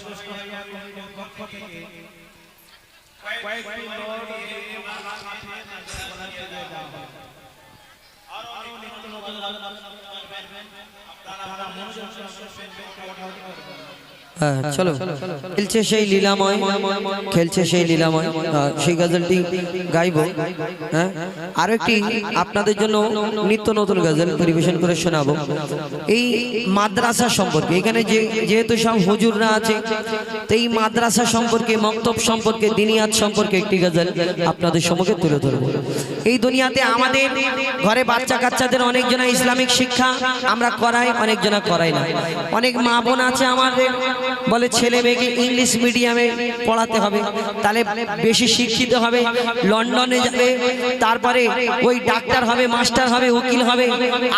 হইয়া কমিটির পক্ষ থেকে কয়েকটি লোক দিয়ে মালা মাথায় তাদের দেওয়া হয় আরও নিত্য নতুন। আপনারা মনোযোগ সহকারে শুনবেন, কটাক্ষটি করবেন। হ্যাঁ চলো। খেলছে সেই লীলাময় খেলছে সেই লীলাময়। আহ, সেই গজলটি গাইবো। হ্যাঁ আরও একটি আপনাদের জন্য নিত্য নতুন গজল পরিবেশন করে শোনাবো। এই মাদ্রাসা সম্পর্কে এখানে যে যেহেতু সব হুজুররা আছে তো এই মাদ্রাসা সম্পর্কে মক্তব সম্পর্কে দিনিয়াত সম্পর্কে একটি গজল আপনাদের সম্মুখে তুলে ধরবো। এই দুনিয়াতে আমাদের ঘরে বাচ্চা কাচ্চাদের অনেকজনা ইসলামিক শিক্ষা, আমরা করাই, অনেকজনা করাই না। অনেক মা বোন আছে আমাদের, বলে ছেলে মেয়েকে ইংলিশ মিডিয়ামে পড়াতে হবে, তাহলে বেশি শিক্ষিত হবে, লন্ডনে যাবে, তারপরে ওই ডাক্তার হবে, মাস্টার হবে, উকিল হবে,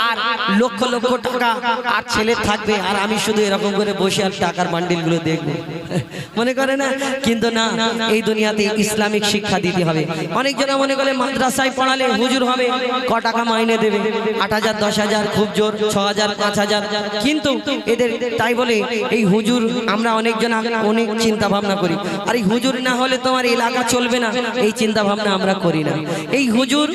আর লক্ষ লক্ষ টাকা আর ছেলে থাকবে, আর আমি শুধু এরকম করে বসে আর টাকার বান্ডিলগুলো দেখব। মনে করে না? কিন্তু না, এই দুনিয়াতে ইসলামিক শিক্ষা দিতে হবে। অনেকজনা মনে করে মাদ্রাসায় পড়ালে হুজুর হবে, ক টাকা মাইনে দেবে, আট হাজার, দশ হাজার, খুব জোর, ছ হাজার, পাঁচ হাজার। কিন্তু এদের তাই বলে এই হুজুর আমরা অনেকজন, অনেক চিন্তা ভাবনা করি। আর এই হুজুর না হলে তোমার এলাকা চলবে না, এই চিন্তা ভাবনা আমরা করি না। এই হুজুর,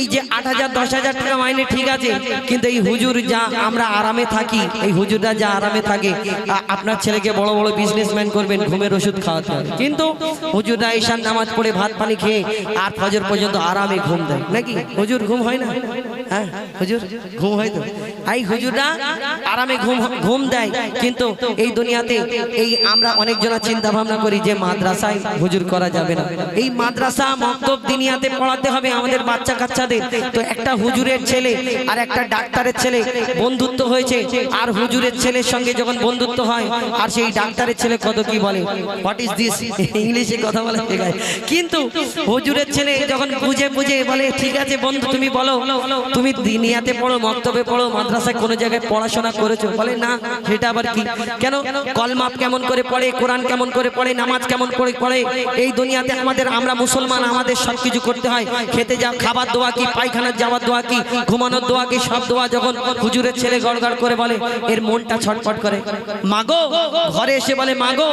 এই যে আট হাজার, দশ হাজার টাকা মাইনে ঠিক আছে, কিন্তু এই হুজুর যা আমরা আরামে থাকি, এই হুজুররা যা আরামে থাকে আপনার ছেলেকে বড় বড় বিজনেসম্যান করবেন, ঘুমের ওষুধ খাওয়াতে কিন্তু হুজুররা ঈশান নামাজ পড়ে ভাত পানি খেয়ে আর ফজর পর্যন্ত আরামে ঘুম দেয়। নাকি? হুজুর ঘুম হয় না? হ্যাঁ পড়াতে হবে আমাদের বাচ্চা কাচ্চাদের। তো একটা হুজুরের ছেলে আর একটা ডাক্তারের ছেলে বন্ধুত্ব হয়েছে। আর হুজুরের ছেলের সঙ্গে যখন বন্ধুত্ব হয়, আর সেই ডাক্তারের ছেলে কত কি বলে? হোয়াট ইজ দিস ইংলিশে কথা বলে কিন্তু হুজুরের ছেলে যখন বুঝে বুঝে বলে, ঠিক আছে বন্ধু, তুমি বলো তুমি দিনিয়াতে পড়ো, মক্তবে পড়ো, মাদ্রাসায় কোনো জায়গায় পড়াশোনা করেছ? বলে, না, সেটা আবার কি? কেন? কলমাপ কেমন করে পড়ে, কোরআন কেমন করে পড়ে, নামাজ কেমন করে পড়ে? এই দুনিয়াতে আমাদের, আমরা মুসলমান, আমাদের সব কিছু করতে হয়। খেতে যা খাবার দোয়া কি, পায়খানার যাওয়ার দোয়া কি, ঘুমানোর দোয়া কি, সব দোয়া যখন হুজুরের ছেলে গড়গড় করে বলে, এর মনটা ছটফট করে। মাগো, ঘরে এসে বলে, মাগো,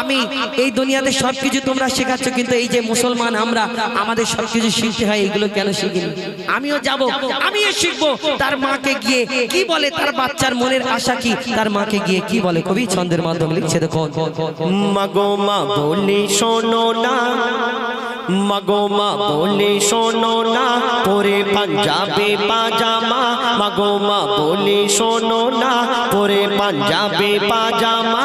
আমি এই দুনিয়াতে সব কিছু তোমরা শেখাচ্ছ, কিন্তু এই যে মুসলমান আমরা, আমাদের সব কিছু শিখতে হয়, এগুলো কেন শিখিনি? আমিও যাব আমিও শিখব। তার মাকে গিয়ে কি বলে? তার বাচ্চার মনের আশা কি? তার মাকে গিয়ে কি বলে? কবি ছন্দের মাধ্যমে লিখছে দেখো মাগো, মা, বলি শোনো না। মাগো, মা, বলি শোনো না। পরে পাঞ্জাবি পাজামা। মাগো, মা, বলি শোনো না। পরে পাঞ্জাবি পাজামা।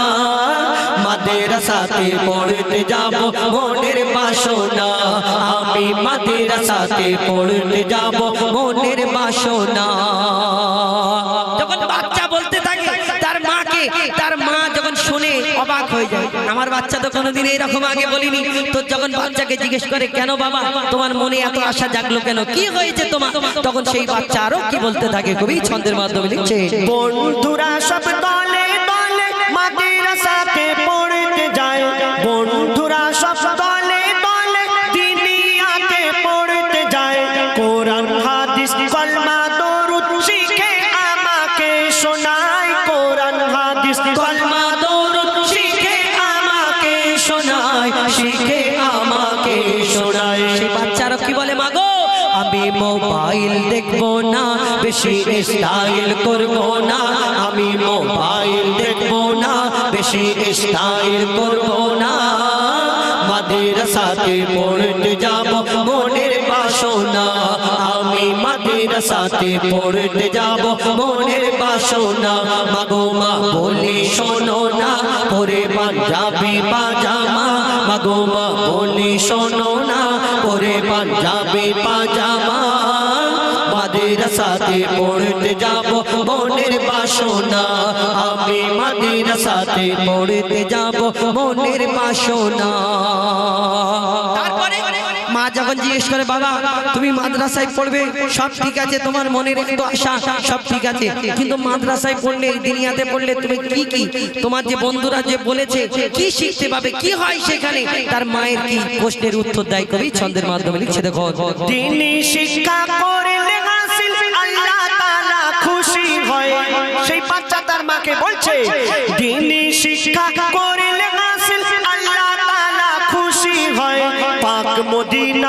মাদ্রাসাতে পড়তে যাব, মনের বাসনা। আমি পড়তে যাব, মনের বাসনা। যখন বাচ্চা বলতে থাকে, তার মাকে, তার মা যখন শুনে অবাক হয়ে যায়। আমার বাচ্চা তো কোনোদিন এইরকম আগে বলিনি। তো যখন বাচ্চাকে জিজ্ঞেস করে, কেন বাবা, তোমার মনে এত আশা জাগলো কেন? কি হয়েছে তোমার? তখন সেই বাচ্চা আরও কি বলতে থাকে কবি ছন্দের মাধ্যমে লিখছে, বন্ধুরা সব মোবাইল দেখব না, বেশি স্টাইল করব না। আমি মোবাইল দেখব না, বেশি স্টাইল করব না। মাদ্রাসাতে পড়তে যাব, মনের বাসনা। আমি মাদ্রাসাতে পড়তে যাব, মনের বাসনা। মাগো মা বলি, শোনো না পরে পাঞ্জাবি পাজামা। মাগো মা বলি, শোনো না পাঞ্জাবি পাজামা মাদ্রাসাতে পড়তে যাব মনের বাসনা। আমি মাদ্রাসাতে পড়তে যাব মনের বাসনা। তারপরে মা যখন জিজ্ঞেস করে, বাবা, তুমি মাদ্রাসায় পড়বে? সব ঠিক আছে, তোমার মনের একটু আশা, সব ঠিক আছে। কিন্তু মাদ্রাসায় পড়লে এই দুনিয়াতে পড়লে তুমি কি কি? তোমার যে বন্ধুরা যে বলেছে, কি শিখতে পাবে, কি হয় সেখানে? তার মায়ের কি প্রশ্নের উত্তর দেয় কবি ছন্দের মাধ্যমে লিখছে, দেখো। দিনী শিক্ষা করলে হাসিল, আল্লাহ তাআলা খুশি হয়। সেই বাচ্চা তার মাকে বলছে, দিনী শিক্ষা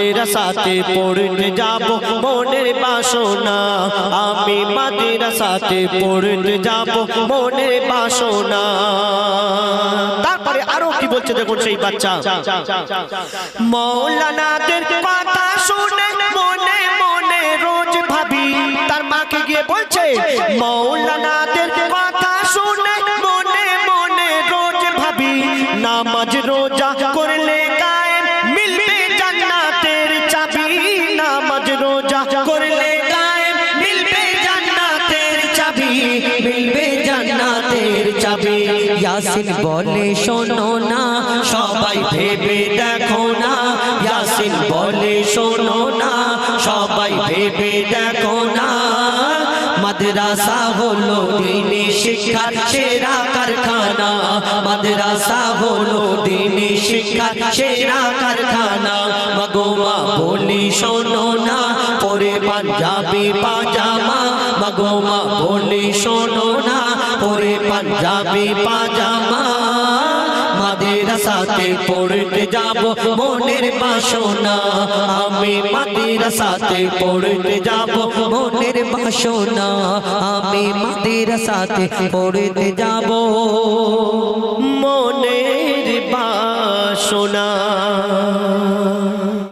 মাদ্রাসাতে পড়তে যাব, মনের বাসনা। আমি মাদ্রাসাতে পড়তে যাব, মনের বাসনা। তারপরে আরও কি বলছে দেখুন সেই বাচ্চা। মৌলানাদের কথা শুনে মনে মনে রোজ ভাবি, তার মাকে গিয়ে বলছে মৌলানাদের ইয়াসিন বলে শোনো না। সবাই ভেবে দেখো না। ইয়াসিন বলে শোনো না। সবাই ভেবে দেখো না। মাদ্রাসা হলো দিনী শিক্ষার সেরা কারখানা। মাদ্রাসা হলো দিনী শিক্ষার সেরা কারখানা। মগোমা বলি শোনো না। পরে পাঞ্জাবি পাজামা। মগোমা বলি শোনো পরে পাঞ্জাবি পাজামা মাদ্রাসাতে পড়তে যাব, মনের বাসনা। আমি মাদ্রাসাতে পড়তে যাব, মনের বাসনা। আমি মাদ্রাসাতে পড়তে যাব, মনের বাসনা।